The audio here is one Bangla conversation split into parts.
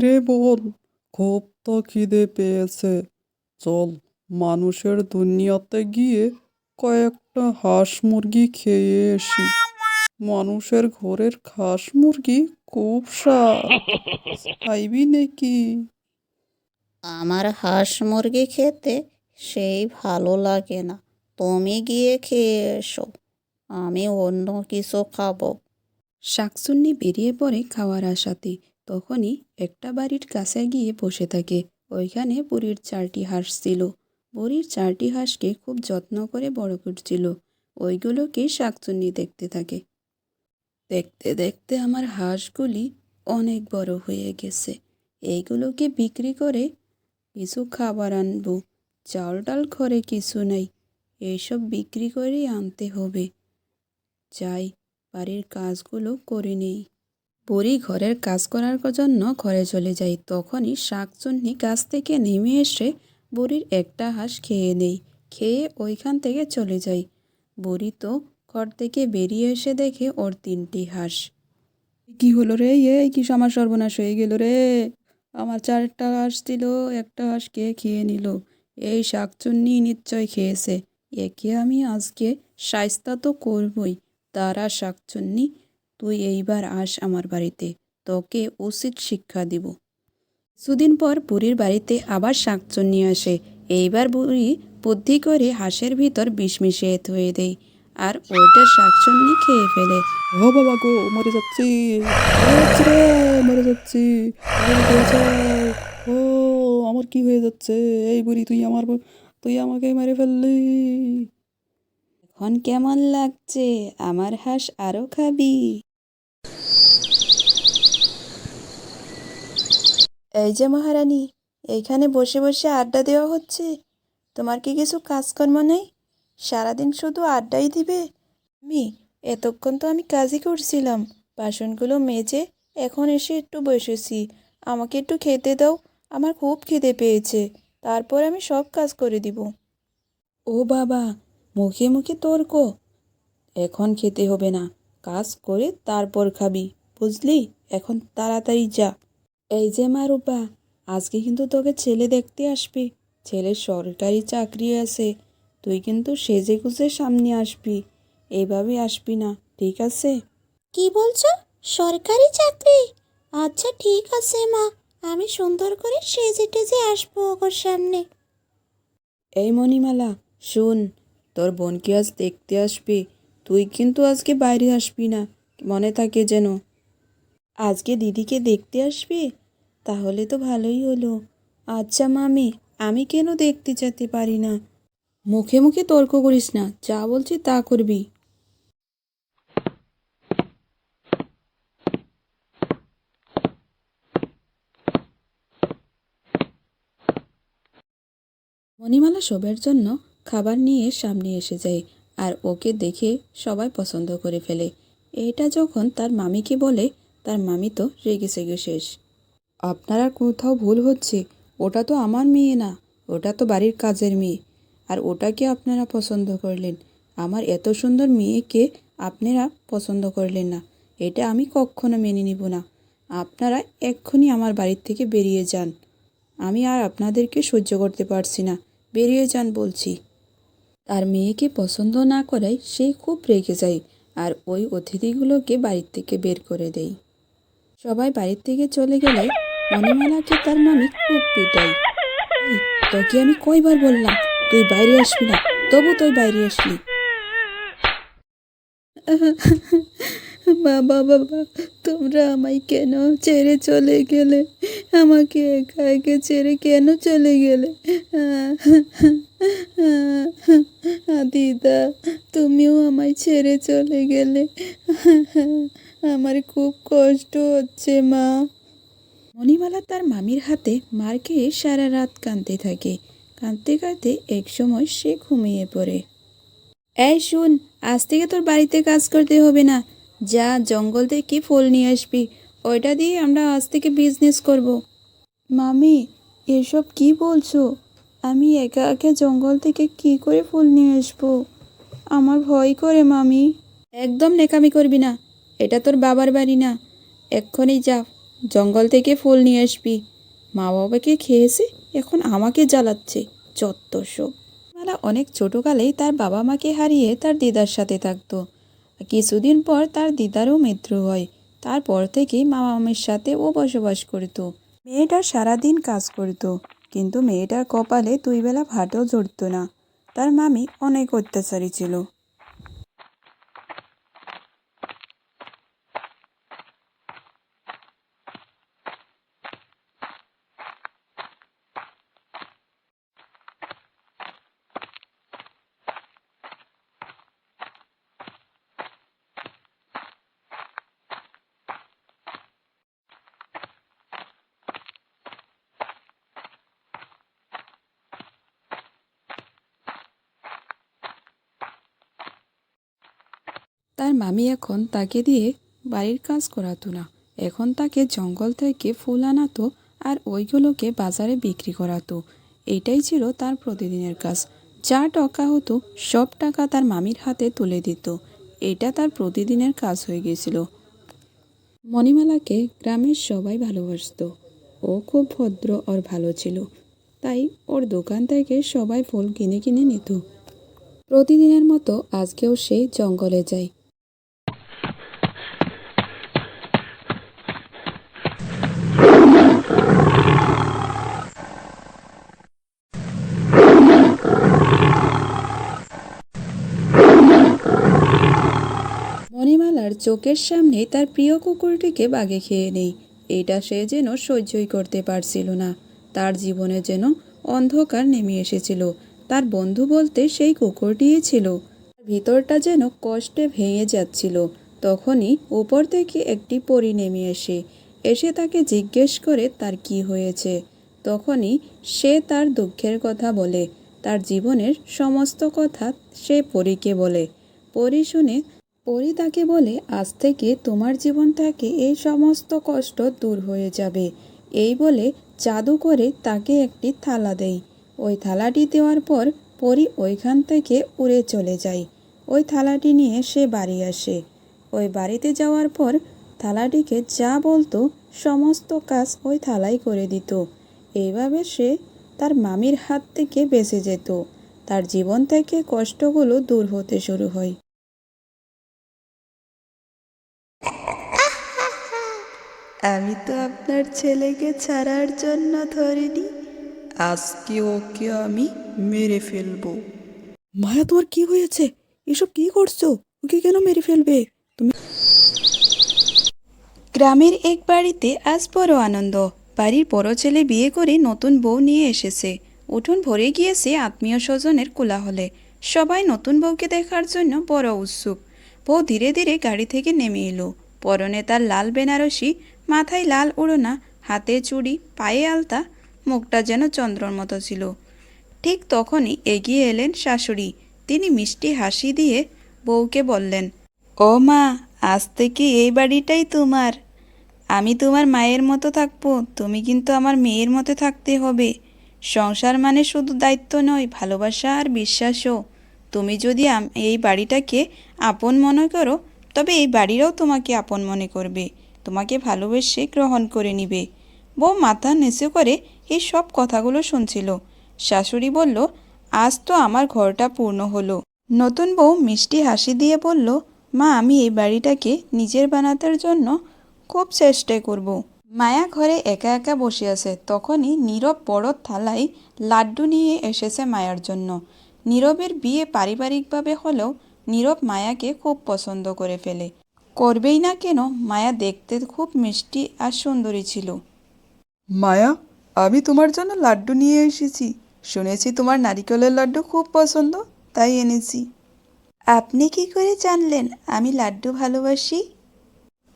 রে বোন খুব তো খিদে পেয়েছে। চল মানুষের দুনিয়াতে গিয়ে কয়েকটা হাঁস মুরগি খেয়ে আসি। মানুষের ঘরের হাঁস মুরগি খুব স্বাদ খাইবি নাকি? আমার হাঁস মুরগি খেতে সেই ভালো লাগে না। তুমি গিয়ে খেয়ে এসো আমি অন্য কিছু খাব। শাকচুন্নি বেরিয়ে পড়ে খাওয়ার আশাতে। তখনই একটা বাড়ির কাছে গিয়ে বসে থাকে। ওইখানে বুড়ির চারটি হাঁস ছিল। বুড়ির চারটি হাঁসকে খুব যত্ন করে বড় করছিল। ওইগুলোকে শাকচুন্নি দেখতে থাকে। দেখতে দেখতে আমার হাঁসগুলি অনেক বড় হয়ে গেছে। এইগুলোকে বিক্রি করে কিছু খাবার আনব। চাল ডাল ঘরে কিছু নাই। এইসব বিক্রি করেই আনতে হবে। যাই, বাড়ির কাজগুলো করে নেই। বুড়ি ঘরের কাজ করার জন্য ঘরে চলে যায় তখনই শাকচুন্নি গাছ থেকে নেমে এসে বুড়ির একটা হাঁস খেয়ে নেই, খেয়ে ওইখান থেকে চলে যাই বুড়ি তো ঘর থেকে বেরিয়ে এসে দেখে ওর তিনটি হাঁস। কি হলো রে? এ কি আমার সর্বনাশ হয়ে গেল রে? আমার চারটা হাঁস ছিল একটা হাঁস কে খেয়ে নিল? এই শাকচুন্নি নিশ্চয় খেয়েছে। একে আমি আজকে সাইস্তা তো করবই। তারা শাকচুন্নি তুই এইবার আস আমার বাড়িতে তোকে উচিত শিক্ষা দিব। কিছুদিন পর বুড়ির বাড়িতে আবার শাকচুন্নি আসে। এইবার বুড়ি বুদ্ধি করে হাঁসের ভিতর বিষ মিশিয়ে ধুয়ে দেয় আর ওইটা শাকচুন্নি খেয়ে ফেলে। ও বাবা গো মরে যাচ্ছি। মরে যাচ্ছি। ও আমার কি হয়ে যাচ্ছে? এই বুড়ি তুই আমার তুই আমাকে মেরে ফেললি। এখন কেমন লাগছে? আমার হাঁস আরও খাবি। এই যে মহারানী এইখানে বসে বসে আড্ডা দেওয়া হচ্ছে। তোমার কি কিছু কাজকর্ম নেই? সারাদিন শুধু আড্ডাই দিবে? আমি এতক্ষণ তো আমি কাজই করছিলাম। বাসনগুলো মেজে এখন এসে একটু বসেছি। আমাকে একটু খেতে দাও, আমার খুব খিদে পেয়েছে। তারপর আমি সব কাজ করে দিব। ও বাবা, মুখে মুখে তর্ক এখন খেতে হবে না। কাজ করে তারপর খাবি বুঝলি? এখন তাড়াতাড়ি যা। এই যে মা রূপা আজকে কিন্তু তোকে ছেলে দেখতে আসবে। ছেলের সরকারি চাকরি আছে তুই কিন্তু সেজে গুজে সামনে আসবি। এইভাবে আসবি না ঠিক আছে? কি বলছো? সরকারি চাকরি? আচ্ছা ঠিক আছে মা আমি সুন্দর করে সেজে টেজে আসব ওর সামনে। এই মণিমালা শুন তোর বোনকে আজ দেখতে আসবি। তুই কিন্তু আজকে বাইরে আসবি না। মনে থাকে যেন। আজকে দিদিকে দেখতে আসবি? তাহলে তো ভালোই হলো। আচ্ছা মামি, আমি কেন দেখতে যেতে পারি না? মুখে মুখে তর্ক করিস না, যা বলছি তা করবি। মণিমালা শোবার জন্য খাবার নিয়ে সামনে এসে যায়। আর ওকে দেখে সবাই পছন্দ করে ফেলে। এটা যখন তার মামিকে বলে, তার মামি তো রেগে সেগে শেষ। আপনার আর কোথাও ভুল হচ্ছে? ওটা তো আমার মেয়ে না, ওটা তো বাড়ির কাজের মেয়ে। আর ওটাকে আপনারা পছন্দ করলেন। আমার এত সুন্দর মেয়েকে আপনারা পছন্দ করলেন না। এটা আমি কখনো মেনে নিব না। আপনারা এক্ষুনি আমার বাড়ির থেকে বেরিয়ে যান। আমি আর আপনাদেরকে সহ্য করতে পারছি না। বেরিয়ে যান বলছি। তার মেয়েকে পছন্দ না করায় সে খুব রেগে যায় আর ওই অতিথিগুলোকে বাড়ির থেকে বের করে দেয়। সবাই বাড়ির থেকে চলে গেলে মণিমালাকে তার মামি খুব পিটাই তোকে আমি কয়বার বললাম, তুই বাইরে আসবি না, তবু তুই বাইরে আসলি বাবা বাবা তোমরা আমায় কেন ছেড়ে চলে গেলে? আমাকে একা একা ছেড়ে কেন চলে গেলে? দিদা তুমিও আমায় ছেড়ে চলে গেলে। আমার খুব কষ্ট হচ্ছে মা। মণিমালা তার মামির হাতে মার খেয়ে সারা রাত কাঁদতে থাকে। কাঁদতে কাঁদতে এক সময় সে ঘুমিয়ে পড়ে। এই শুন আজ থেকে তোর বাড়িতে কাজ করতে হবে না। যা জঙ্গল থেকে ফুল নিয়ে আসবি। ওইটা দিয়ে আমরা আজ থেকে বিজনেস করব। মামি এসব কি বলছো? আমি একা একা জঙ্গল থেকে কি করে ফুল নিয়ে আসব? আমার ভয় করে, মামি। একদম নেকামি করবি না। এটা তোর বাবার বাড়ি না। এক্ষুনি যা, জঙ্গল থেকে ফুল নিয়ে আসবি। মা বাবাকে খেয়েছে, এখন আমাকে জ্বালাচ্ছে, যত সব। মালা অনেক ছোটোকালেই তার বাবা মাকে হারিয়ে তার দিদার সাথে থাকতো। কিছুদিন পর তার দিদারও মৃত্যু হয়। তারপর থেকেই মা মামির সাথে ও বসবাস করতো। মেয়েটা সারাদিন কাজ করতো। কিন্তু মেয়েটার কপালে দুই বেলা ভাতও জড়তো না। তার মামি অনেক অত্যাচারী ছিল। তার মামি এখন তাকে দিয়ে বাড়ির কাজ করাতো না। এখন তাকে জঙ্গল থেকে ফুল আনাতো আর ওইগুলোকে বাজারে বিক্রি করাতো। এটাই ছিল তার প্রতিদিনের কাজ। যা টাকা হতো, সব টাকা তার মামির হাতে তুলে দিত। এটা তার প্রতিদিনের কাজ হয়ে গেছিল। মণিমালাকে গ্রামের সবাই ভালোবাসতো। ও খুব ভদ্র আর ভালো ছিল। তাই ওর দোকান থেকে সবাই ফুল কিনে কিনে নিত। প্রতিদিনের মতো আজকেও সে জঙ্গলে যায়। মণিমালার চোখের সামনে তার প্রিয় কুকুরটিকে বাগে খেয়ে নেই। এটা সে যেন সহ্যই করতে পারছিল না। তার জীবনে যেন অন্ধকার নেমে এসেছিল। তার বন্ধু বলতে সেই কুকুরটিই ছিল। ভিতরটা যেন কষ্টে ভেঙে যাচ্ছিল। তখনই উপর থেকে একটি পরি নেমে এসে এসে তাকে জিজ্ঞেস করে তার কি হয়েছে। তখনই সে তার দুঃখের কথা বলে। তার জীবনের সমস্ত কথা সে পরীকে বলে। পরী শুনে পরি তাকে বলে, আজ থেকে তোমার জীবন থেকে এই সমস্ত কষ্ট দূর হয়ে যাবে এই বলে জাদু করে তাকে একটি থালা দেয়। ওই থালাটি দেওয়ার পর পরি ওইখান থেকে উড়ে চলে যায়। ওই থালাটি নিয়ে সে বাড়ি আসে। ওই বাড়িতে যাওয়ার পর থালাটিকে যা বলতো সমস্ত কাজ ওই থালাই করে দিত। এইভাবে সে তার মামির হাত থেকে বেঁচে যেত। তার জীবন থেকে কষ্টগুলো দূর হতে শুরু হয়। আমি তো আপনার ছেলেকে ছাড়ার জন্য ধরিনি। আজকে ওকে আমি মেরে ফেলব। মায়া তোমার কি হয়েছে? এসব কি করছ? ওকে কেন মেরে ফেলবে? তুমি গ্রামের এক বাড়িতে আজ বড় আনন্দ। বাড়ির বড় ছেলে বিয়ে করে নতুন বউ নিয়ে এসেছে। উঠোন ভরে গিয়েছে আত্মীয় স্বজনের কোলাহলে। সবাই নতুন বউকে দেখার জন্য বড় উৎসুক। বউ ধীরে ধীরে গাড়ি থেকে নেমে এলো। পরনে তার লাল বেনারসি মাথায় লাল ওড়না, হাতে চুড়ি, পায়ে আলতা, মুখটা যেন চন্দ্রর মতো ছিল। ঠিক তখনই এগিয়ে এলেন শাশুড়ি। তিনি মিষ্টি হাসি দিয়ে বউকে বললেন, ও মা, আজ থেকে এই বাড়িটাই তোমার। আমি তোমার মায়ের মতো থাকব, তুমি কিন্তু আমার মেয়ের মতো থাকতে হবে। সংসার মানে শুধু দায়িত্ব নয়, ভালোবাসা আর বিশ্বাসও। তুমি যদি এই বাড়িটাকে আপন মনে করো, তবে এই বাড়িরাও তোমাকে আপন মনে করবে। তোমাকে ভালোবেসে গ্রহণ করে নিবে। বউ মাথা নেচে করে এই সব কথাগুলো শুনছিল। শাশুড়ি বলল, আজ তো আমার ঘরটা পূর্ণ হলো। নতুন বউ মিষ্টি হাসি দিয়ে বলল, মা, আমি এই বাড়িটাকে নিজের বানাতের জন্য খুব চেষ্টা করব। মায়া ঘরে একা একা বসে আছে, তখনই নীরব বড় থালায় লাড্ডু নিয়ে এসেছে মায়ার জন্য। নীরবের বিয়ে পারিবারিকভাবে হলেও নীরব মায়াকে খুব পছন্দ করে ফেলে। করবেই না কেন? মায়া দেখতে খুব মিষ্টি আর সুন্দরী ছিল। মায়া আমি তোমার জন্য লাড্ডু নিয়ে এসেছি। শুনেছি তোমার নারিকেলের লাড্ডু খুব পছন্দ তাই এনেছি। আপনি কি করে জানলেন আমি লাড্ডু ভালোবাসি?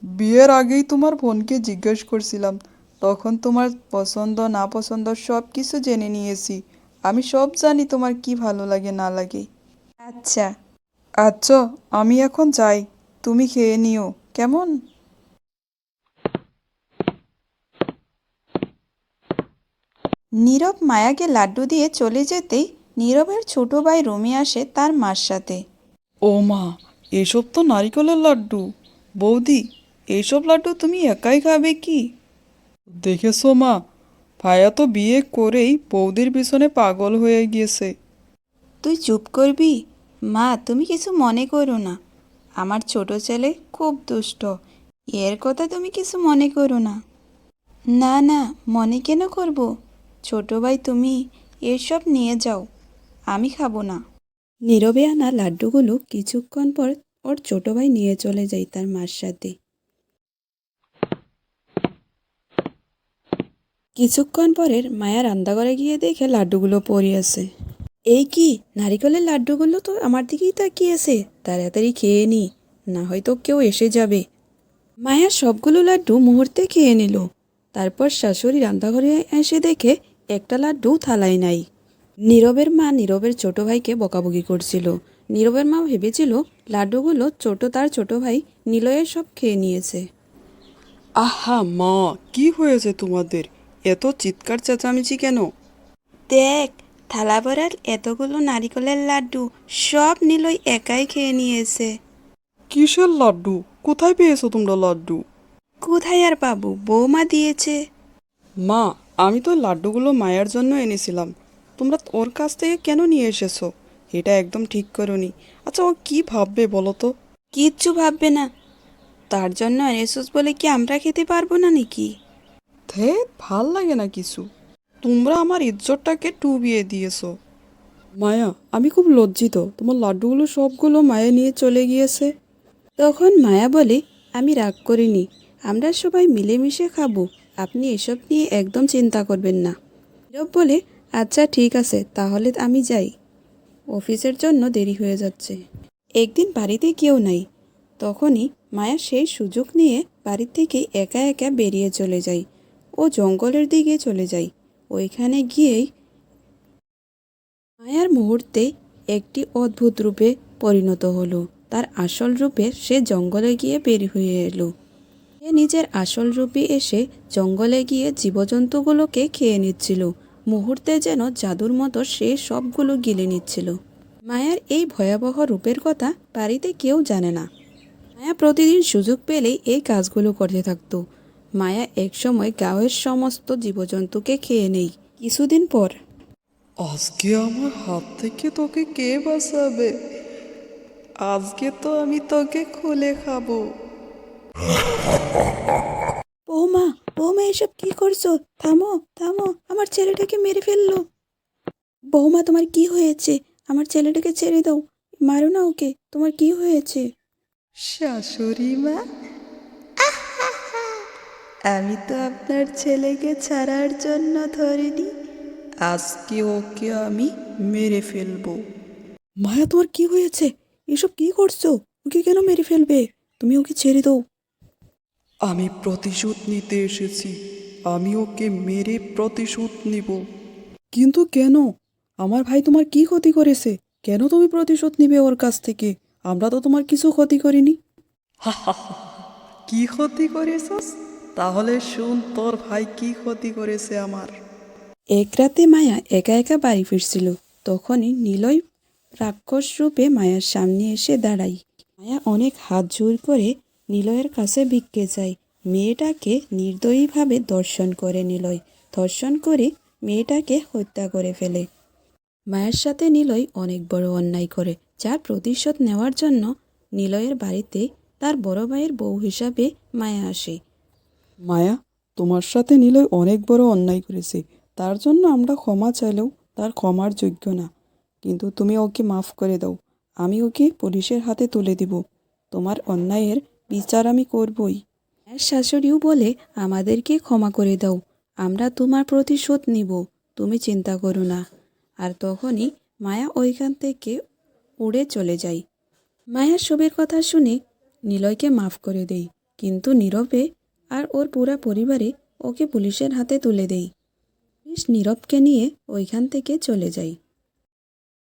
বিয়ের আগেই তোমার বোনকে জিজ্ঞেস করছিলাম। তখন তোমার পছন্দ না পছন্দ সব কিছু জেনে নিয়েছি। আমি সব জানি তোমার কি ভালো লাগে না লাগে। আচ্ছা। আচ্ছা আমি এখন যাই। তুমি খেয়ে নিও। কেমন? নীরব মায়াকে লাড্ডু দিয়ে চলে যেতেই নীরবের ছোট ভাই রুমে আসে তার মার সাথে। ও মা এসব তো নারিকেলের লাড্ডু। বৌদি এইসব লাড্ডু তুমি একাই খাবে কি? দেখেছ মা ভাইয়া তো বিয়ে করেই বৌদির পিছনে পাগল হয়ে গিয়েছে। তুই চুপ করবি? মা তুমি কিছু মনে করো না। আমার ছোট ছেলে খুব দুষ্ট। এর কথা তুমি কিছু মনে করো না। না না, মনে কেন করব? ছোট ভাই, তুমি এসব নিয়ে যাও। আমি খাব না। নীরবে আনা লাড্ডুগুলো কিছুক্ষণ পর ওর ছোট ভাই নিয়ে চলে যায় তার মার সাথে। কিছুক্ষণ পরের মায়া রান্নাঘরে গিয়ে দেখে লাড্ডুগুলো পড়ে আছে। এই কি নারিকেলের লাড্ডুগুলো তো আমার দিকেই তাকিয়েছে তাড়াতাড়ি খেয়ে নি না হয়তো কেউ এসে যাবে। মায়া সবগুলো লাড্ডু মুহূর্তে খেয়ে নিল। তারপর শাশুড়ি রান্নাঘরে এসে দেখে একটা লাড্ডু থালায় নাই। নীরবের মা নীরবের ছোট ভাইকে বকাবকি করছিল। নীরবের মা ভেবেছিল লাড্ডুগুলো ছোট তার ছোট ভাই নিলয়ের সব খেয়ে নিয়েছে। আহা মা কি হয়েছে তোমাদের? এত চিৎকার চেঁচামেচি কেন? দেখ থালা ভরার এতগুলো নারিকেলের লাড্ডু সব নিলয় একাই খেয়ে নিয়েছে। কিসের লাড্ডু? কোথায় পেয়েছ তোমরা লাড্ডু? কোথায় আর পাবো? বৌমা দিয়েছে। মা আমি তো লাড্ডুগুলো মায়ের জন্য এনেছিলাম। তোমরা ওর কাছ থেকে কেন নিয়ে এসেছ? এটা একদম ঠিক করনি। আচ্ছা ও কি ভাববে বলো তো? কিচ্ছু ভাববে না। তার জন্য এনেছিস বলে কি আমরা খেতে পারব না নাকি? থে ভালো লাগে না কিছু। তোমরা আমার ইজ্জতটাকে ডুবিয়ে দিয়েছ। মায়া, আমি খুব লজ্জিত। তোমার লাড্ডুগুলো সবগুলো মায়া নিয়ে চলে গিয়েছে। তখন মায়া বলে, আমি রাগ করিনি। আমরা সবাই মিলেমিশে খাব। আপনি এসব নিয়ে একদম চিন্তা করবেন না। নীরব বলে আচ্ছা ঠিক আছে, তাহলে আমি যাই। অফিসের জন্য দেরি হয়ে যাচ্ছে। একদিন বাড়িতে কেউ নাই। তখনই মায়া সেই সুযোগ নিয়ে বাড়ি থেকে একা একা বেরিয়ে চলে যায় ও জঙ্গলের দিকে চলে যায়। ওইখানে গিয়েই মায়ার মুহূর্তে একটি অদ্ভুত রূপে পরিণত হলো। তার আসল রূপে সে জঙ্গলে গিয়ে বের হয়ে এলো। সে নিজের আসল রূপে এসে জঙ্গলে গিয়ে জীবজন্তুগুলোকে খেয়ে নিচ্ছিল। মুহূর্তে যেন জাদুর মতো সে সবগুলো গিলে নিচ্ছিল। মায়ার এই ভয়াবহ রূপের কথা বাড়িতে কেউ জানে না। মায়া প্রতিদিন সুযোগ পেলেই এই কাজগুলো করতে থাকতো। মায়া একসময় গাঁয়ের সমস্ত জীবজন্তুকে খেয়ে নেই। কিছুদিন পর। আজকে আমার হাত থেকে তোকে কে বাঁচাবে? আজকে তো আমি তোকে খুলে খাব। বৌমা বৌমা এসব কি করছ? থামো থামো আমার ছেলেটাকে মেরে ফেলল। বৌমা তোমার কি হয়েছে? আমার ছেলেটাকে ছেড়ে দাও। মারো না ওকে তোমার কি হয়েছে? শাশুড়ি মা আমি তো আপনার ছেলেকে ছাড়ার জন্য ধরিনি। আজকে ওকে আমি মেরে ফেলব। মায়া তোমার কি হয়েছে? এসব কি করছ? ওকে কেন মেরে ফেলবে? তুমি ওকে ছেড়ে দাও। আমি প্রতিশোধ নিতে এসেছি। আমি ওকে মেরে প্রতিশোধ নিব। কিন্তু কেন? আমার ভাই তোমার কি ক্ষতি করেছে? কেন তুমি প্রতিশোধ নিবে ওর কাছ থেকে? আমরা তো তোমার কিছু ক্ষতি করিনি। কি ক্ষতি করেছস তাহলে শুন, তোর ভাই কি ক্ষতি করেছে আমার? এক রাতে মায়া একা একা বাড়ি ফিরছিল। তখনই নিলয় রাক্ষস রূপে মায়ার সামনে এসে দাঁড়াই মায়া অনেক হাত জোর করে নিলয়ের কাছে ভিক্ষে যায় মেয়েটাকে নির্দয়ীভাবে দর্শন করে নিলয়। ধর্ষণ করে মেয়েটাকে হত্যা করে ফেলে। মায়ের সাথে নিলয় অনেক বড় অন্যায় করে। যার প্রতিশোধ নেওয়ার জন্য নিলয়ের বাড়িতে তার বড় ভাইয়ের বউ হিসাবে মায়া আসে। মায়া, তোমার সাথে নিলয় অনেক বড় অন্যায় করেছে। তার জন্য আমরা ক্ষমা চাইলেও তার ক্ষমার যোগ্য না। কিন্তু তুমি ওকে মাফ করে দাও। আমি ওকে পুলিশের হাতে তুলে দিব। তোমার অন্যায়ের বিচার আমি করবই। মায়ের শাশুড়িও বলে, আমাদেরকে ক্ষমা করে দাও। আমরা তোমার প্রতিশোধ নিব। তুমি চিন্তা করো না। আর তখনই মায়া ওইখান থেকে উড়ে চলে যায়। মায়ার সবের কথা শুনে নিলয়কে মাফ করে দেই। কিন্তু নীরবে আর ওর পুরা পরিবারে ওকে পুলিশের হাতে তুলে দেই। বেশ নীরবকে নিয়ে ওইখান থেকে চলে যায়